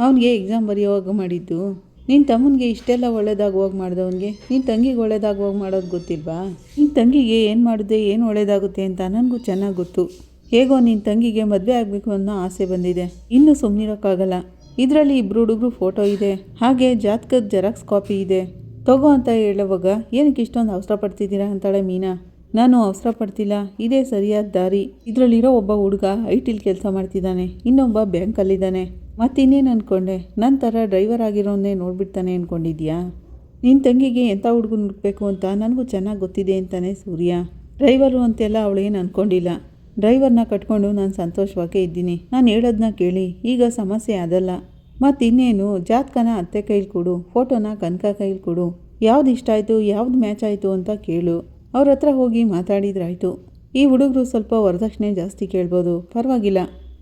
ಅವನಿಗೆ ಎಕ್ಸಾಮ್ ಬರೆಯೋವಾಗ ಮಾಡಿದ್ದು. ನಿನ್ನ ತಮ್ಮನಿಗೆ ಇಷ್ಟೆಲ್ಲ ಒಳ್ಳೇದಾಗುವಾಗ ಮಾಡಿದವನಿಗೆ ನಿನ್ನ ತಂಗಿಗೆ ಒಳ್ಳೇದಾಗುವಾಗ ಮಾಡೋದು ಗೊತ್ತಿಲ್ವಾ? ನಿನ್ನ ತಂಗಿಗೆ ಏನು ಮಾಡಿದೆ, ಏನು ಒಳ್ಳೇದಾಗುತ್ತೆ ಅಂತ ನನಗೂ ಚೆನ್ನಾಗಿ ಗೊತ್ತು. ಹೇಗೋ ನಿನ್ನ ತಂಗಿಗೆ ಮದುವೆ ಆಗಬೇಕು ಅನ್ನೋ ಆಸೆ ಬಂದಿದೆ. ಇನ್ನೂ ಸುಮ್ಮನಿರೋಕ್ಕಾಗಲ್ಲ ಇದರಲ್ಲಿ ಇಬ್ಬರು ಹುಡುಗರು ಫೋಟೋ ಇದೆ. ಹಾಗೆ ಜಾತಕದ ಜೆರಾಕ್ಸ್ ಕಾಪಿ ಇದೆ. ತಗೋ ಅಂತ ಹೇಳುವಾಗ, ಏನಕ್ಕೆ ಇಷ್ಟೊಂದು ಅವಸರ ಪಡ್ತಿದ್ದೀರಾ? ಅಂತಾಳೆ ಮೀನಾ. ನಾನು ಅವಸರ ಪಡ್ತಿಲ್ಲ. ಇದೇ ಸರಿಯಾದ ದಾರಿ. ಇದರಲ್ಲಿರೋ ಒಬ್ಬ ಹುಡುಗ ಐ ಟಿಲಿ ಕೆಲಸ ಮಾಡ್ತಿದ್ದಾನೆ. ಇನ್ನೊಬ್ಬ ಬ್ಯಾಂಕಲ್ಲಿದ್ದಾನೆ. ಮತ್ತಿನ್ನೇನು ಅಂದ್ಕೊಂಡೆ ನನ್ನ ಥರ ಡ್ರೈವರ್ ಆಗಿರೋನ್ನೇ ನೋಡ್ಬಿಡ್ತಾನೆ ಅಂದ್ಕೊಂಡಿದ್ಯಾ ನಿನ್ನ ತಂಗಿಗೆ ಎಂಥ ಹುಡುಗನ ಹುಡುಕ್ಬೇಕು ಅಂತ ನನಗೂ ಚೆನ್ನಾಗಿ ಗೊತ್ತಿದೆ ಅಂತಾನೆ ಸೂರ್ಯ. ಡ್ರೈವರು ಅಂತೆಲ್ಲ ಅವಳೇನು ಅಂದ್ಕೊಂಡಿಲ್ಲ ಡ್ರೈವರ್ನ ಕಟ್ಕೊಂಡು ನಾನು ಸಂತೋಷವಾಗೇ ಇದ್ದೀನಿ. ನಾನು ಹೇಳೋದನ್ನ ಕೇಳಿ. ಈಗ ಸಮಸ್ಯೆ ಅದಲ್ಲ. ಮತ್ತಿನ್ನೇನು, ಜಾತ್ಕನ ಅತ್ತೆ ಕೈಲಿ ಕೊಡು, ಫೋಟೋನ ಕನಕ ಕೈಲಿ ಕೊಡು. ಯಾವ್ದು ಇಷ್ಟ ಆಯಿತು, ಯಾವ್ದು ಮ್ಯಾಚ್ ಆಯಿತು ಅಂತ ಕೇಳು. ಅವ್ರ ಹತ್ರ ಹೋಗಿ ಮಾತಾಡಿದ್ರಾಯ್ತು. ಈ ಹುಡುಗರು ಸ್ವಲ್ಪ ವರದಕ್ಷಿಣೆ ಜಾಸ್ತಿ ಕೇಳ್ಬೋದು. ಪರವಾಗಿಲ್ಲ.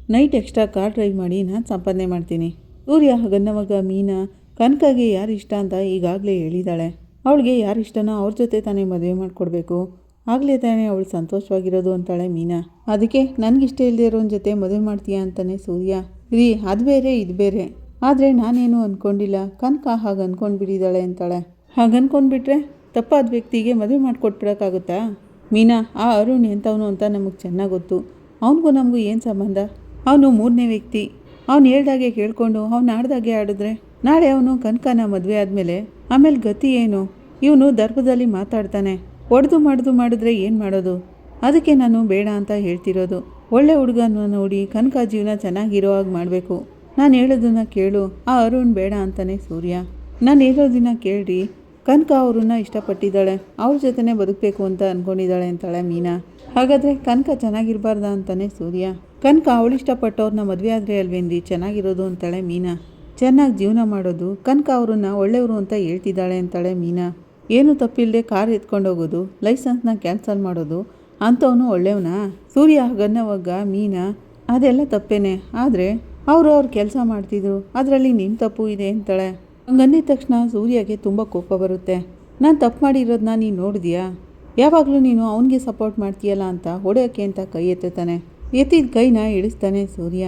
ನೈಟ್ ಎಕ್ಸ್ಟ್ರಾ ಕಾರ್ ಡ್ರೈವ್ ಮಾಡಿ ನಾನು ಸಂಪಾದನೆ ಮಾಡ್ತೀನಿ. ಸೂರ್ಯ ಗನ್ನಮಗ ಮೀನಾ, ಕನಕಗೆ ಯಾರು ಇಷ್ಟ ಅಂತ ಈಗಾಗಲೇ ಹೇಳಿದಾಳೆ. ಅವಳಿಗೆ ಯಾರು ಇಷ್ಟನೋ ಅವ್ರ ಜೊತೆ ತಾನೇ ಮದುವೆ ಮಾಡಿಕೊಡ್ಬೇಕು. ಆಗಲೇ ತಾನೇ ಅವಳು ಸಂತೋಷವಾಗಿರೋದು ಅಂತಾಳೆ ಮೀನಾ. ಅದಕ್ಕೆ ನನಗಿಷ್ಟ ಇಲ್ಲದೆ ಇರೋನ ಜೊತೆ ಮದುವೆ ಮಾಡ್ತೀಯಾ ಅಂತಾನೆ ಸೂರ್ಯ. ರೀ, ಅದು ಬೇರೆ, ಇದು ಬೇರೆ. ಆದರೆ ನಾನೇನು ಅಂದ್ಕೊಂಡಿಲ್ಲ ಕನಕ ಹಾಗೆ ಅಂದ್ಕೊಂಡ್ಬಿಟ್ಟಿದ್ದಾಳೆ ಅಂತಾಳೆ. ಹಾಗೆ ಅಂದ್ಕೊಂಡ್ಬಿಟ್ರೆ ತಪ್ಪಾದ ವ್ಯಕ್ತಿಗೆ ಮದುವೆ ಮಾಡಿಕೊಟ್ಬಿಡೋಕ್ಕಾಗುತ್ತಾ? ಮೀನಾ, ಆ ಅರುಣ್ ಎಂಥವನು ಅಂತ ನಮಗೆ ಚೆನ್ನಾಗಿ ಗೊತ್ತು. ಅವನಿಗೂ ನಮಗೂ ಏನು ಸಂಬಂಧ? ಅವನು ಮೂರನೇ ವ್ಯಕ್ತಿ. ಅವ್ನು ಹೇಳ್ದಾಗೆ ಕೇಳ್ಕೊಂಡು, ಅವ್ನು ಆಡ್ದಾಗೆ ಆಡಿದ್ರೆ, ನಾಳೆ ಅವನು ಕನಕನ ಮದುವೆ ಆದಮೇಲೆ, ಆಮೇಲೆ ಗತಿ ಏನು? ಇವನು ದರ್ಭದಲ್ಲಿ ಮಾತಾಡ್ತಾನೆ. ಒಡೆದು ಮಾಡಿದು ಮಾಡಿದ್ರೆ ಏನು ಮಾಡೋದು? ಅದಕ್ಕೆ ನಾನು ಬೇಡ ಅಂತ ಹೇಳ್ತಿರೋದು. ಒಳ್ಳೆ ಹುಡುಗನ ನೋಡಿ ಕನಕ ಜೀವನ ಚೆನ್ನಾಗಿರೋ ಹಾಗೆ ಮಾಡಬೇಕು. ನಾನು ಹೇಳೋದನ್ನ ಕೇಳು. ಆ ಅರುಣ್ ಬೇಡ ಅಂತಾನೆ ಸೂರ್ಯ. ನಾನು ಹೇಳೋದನ್ನ ಕೇಳ್ರಿ. ಕನಕ ಅವ್ರನ್ನ ಇಷ್ಟಪಟ್ಟಿದ್ದಾಳೆ. ಅವ್ರ ಜೊತೆನೇ ಬದುಕಬೇಕು ಅಂತ ಅಂದ್ಕೊಂಡಿದ್ದಾಳೆ ಅಂತಾಳೆ ಮೀನಾ. ಹಾಗಾದರೆ ಕನಕ ಚೆನ್ನಾಗಿರಬಾರ್ದ ಅಂತಾನೆ ಸೂರ್ಯ. ಕನಕ ಅವಳು ಇಷ್ಟಪಟ್ಟವ್ರನ್ನ ಮದುವೆ ಆದರೆ ಅಲ್ವೇನ್ರಿ ಚೆನ್ನಾಗಿರೋದು ಅಂತಾಳೆ ಮೀನಾ. ಚೆನ್ನಾಗಿ ಜೀವನ ಮಾಡೋದು, ಕನಕ ಅವ್ರನ್ನ ಒಳ್ಳೆಯವರು ಅಂತ ಹೇಳ್ತಿದ್ದಾಳೆ ಅಂತಾಳೆ ಮೀನಾ. ಏನು ತಪ್ಪಿಲ್ಲದೆ ಕಾರ್ ಎತ್ಕೊಂಡು ಹೋಗೋದು, ಲೈಸೆನ್ಸ್ನ ಕ್ಯಾನ್ಸಲ್ ಮಾಡೋದು, ಅಂಥವನು ಒಳ್ಳೆಯವನಾ? ಸೂರ್ಯ ಗನ್ನವಾಗ ಮೀನಾ, ಅದೆಲ್ಲ ತಪ್ಪೇನೆ. ಆದರೆ ಅವರು ಅವ್ರು ಕೆಲಸ ಮಾಡ್ತಿದ್ರು, ಅದರಲ್ಲಿ ನಿಮ್ಮ ತಪ್ಪು ಇದೆ ಅಂತಾಳೆ. ಹಂಗಂದಿದ ತಕ್ಷಣ ಸೂರ್ಯಗೆ ತುಂಬ ಕೋಪ ಬರುತ್ತೆ. ನಾನು ತಪ್ಪು ಮಾಡಿರೋದನ್ನ ನೀನು ನೋಡಿದೀಯಾ? ಯಾವಾಗಲೂ ನೀನು ಅವನಿಗೆ ಸಪೋರ್ಟ್ ಮಾಡ್ತೀಯಲ್ಲ ಅಂತ ಹೊಡೆಯೋಕ್ಕೆ ಅಂತ ಕೈ ಎತ್ತುತ್ತಾನೆ. ಎತ್ತಿದ ಕೈನ ಇಳಿಸ್ತಾನೆ ಸೂರ್ಯ.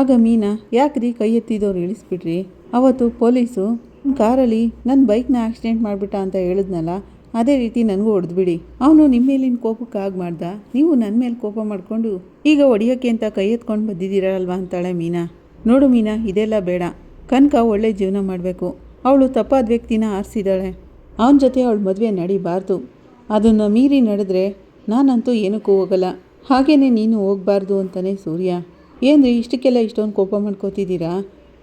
ಆಗ ಮೀನಾ, ಯಾಕ್ರಿ ಕೈ ಎತ್ತಿದವ್ರು ಇಳಿಸ್ಬಿಟ್ರಿ? ಅವತ್ತು ಪೊಲೀಸು ಕಾರಲ್ಲಿ ನನ್ನ ಬೈಕ್ನ ಆಕ್ಸಿಡೆಂಟ್ ಮಾಡಿಬಿಟ್ಟ ಅಂತ ಹೇಳಿದ್ನಲ್ಲ, ಅದೇ ರೀತಿ ನನಗೂ ಹೊಡೆದ್ಬಿಡಿ. ಅವನು ನಿಮ್ಮ ಮೇಲಿನ ಕೋಪಕ್ಕೆ ಮಾಡ್ದ ನೀವು ನನ್ನ ಮೇಲೆ ಕೋಪ ಮಾಡಿಕೊಂಡು ಈಗ ಹೊಡಿಯೋಕ್ಕೆ ಅಂತ ಕೈ ಎತ್ಕೊಂಡು ಬಂದಿದ್ದೀರಲ್ವಾ ಅಂತಾಳೆ ಮೀನಾ. ನೋಡು ಮೀನಾ, ಇದೆಲ್ಲ ಬೇಡ. ಕನಕ ಒಳ್ಳೆ ಜೀವನ ಮಾಡಬೇಕು. ಅವಳು ತಪ್ಪಾದ ವ್ಯಕ್ತಿನ ಆರಿಸಿದ್ದಾಳೆ ಅವನ ಜೊತೆ ಅವಳು ಮದುವೆ ನಡಿಬಾರ್ದು. ಅದನ್ನು ಮೀರಿ ನಡೆದ್ರೆ ನಾನಂತೂ ಏನಕ್ಕೂ ಹೋಗಲ್ಲ. ಹಾಗೇನೆ ನೀನು ಹೋಗಬಾರ್ದು ಅಂತಾನೆ ಸೂರ್ಯ. ಏನ್ರಿ ಇಷ್ಟಕ್ಕೆಲ್ಲ ಇಷ್ಟೊಂದು ಕೋಪ ಮಾಡ್ಕೋತಿದ್ದೀರಾ?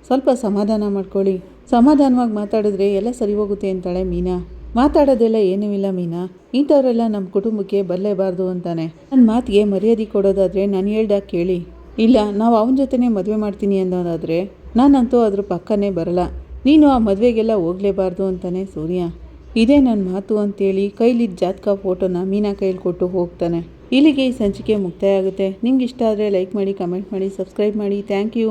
ಸ್ವಲ್ಪ ಸಮಾಧಾನ ಮಾಡ್ಕೊಳ್ಳಿ. ಸಮಾಧಾನವಾಗಿ ಮಾತಾಡಿದ್ರೆ ಎಲ್ಲ ಸರಿ ಹೋಗುತ್ತೆ ಅಂತಾಳೆ ಮೀನಾ. ಮಾತಾಡೋದೆಲ್ಲ ಏನೂ ಇಲ್ಲ ಮೀನಾ. ಇಂಥವರೆಲ್ಲ ನಮ್ಮ ಕುಟುಂಬಕ್ಕೆ ಬರಲೇಬಾರ್ದು ಅಂತಾನೆ. ನನ್ನ ಮಾತಿಗೆ ಮರ್ಯಾದೆ ಕೊಡೋದಾದರೆ ನಾನು ಹೇಳ್ದಾಗ ಕೇಳಿ. ಇಲ್ಲ, ನಾವು ಅವನ ಜೊತೆನೇ ಮದುವೆ ಮಾಡ್ತೀನಿ ಅನ್ನೋದಾದರೆ ನಾನಂತೂ ಅದ್ರ ಪಕ್ಕನೇ ಬರಲ್ಲ. ನೀನು ಆ ಮದುವೆಗೆಲ್ಲ ಹೋಗಲೇಬಾರ್ದು ಅಂತಾನೆ ಸೂರ್ಯ. ಇದೇ ನನ್ನ ಮಾತು ಅಂತೇಳಿ ಕೈಲಿದ್ದ ಜಾತಕ ಫೋಟೋನ ಮೀನಾ ಕೈಲಿ ಕೊಟ್ಟು ಹೋಗ್ತಾನೆ. ಇಲ್ಲಿಗೆ ಈ ಸಂಚಿಕೆ ಮುಕ್ತಾಯ ಆಗುತ್ತೆ. ನಿಮ್ಗೆ ಇಷ್ಟ ಆದರೆ ಲೈಕ್ ಮಾಡಿ ಕಮೆಂಟ್ ಮಾಡಿ ಸಬ್ಸ್ಕ್ರೈಬ್ ಮಾಡಿ. Thank you